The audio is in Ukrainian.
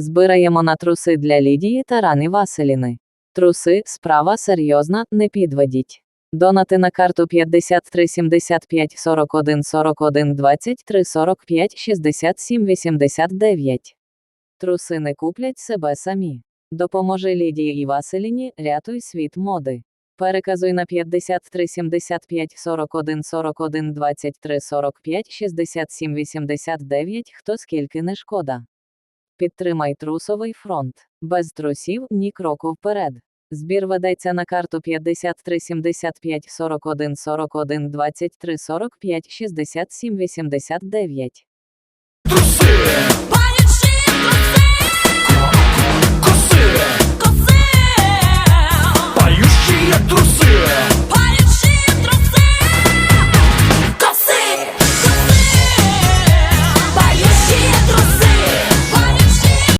Збираємо на труси для Лідії та Рани Василіни. Труси, справа серйозна, не підведіть. Донати на карту 53 75 41 41 23 45 67 89. Труси не куплять себе самі. Допоможи Лідії і Василіні, рятуй світ моди. Переказуй на 53 75 41 41 23 45 67 89, хто скільки не шкода. Підтримай трусовий фронт. Без трусів ні кроку вперед. Збір ведеться на карту 53 75 41 41 23 45 67 89. Труси,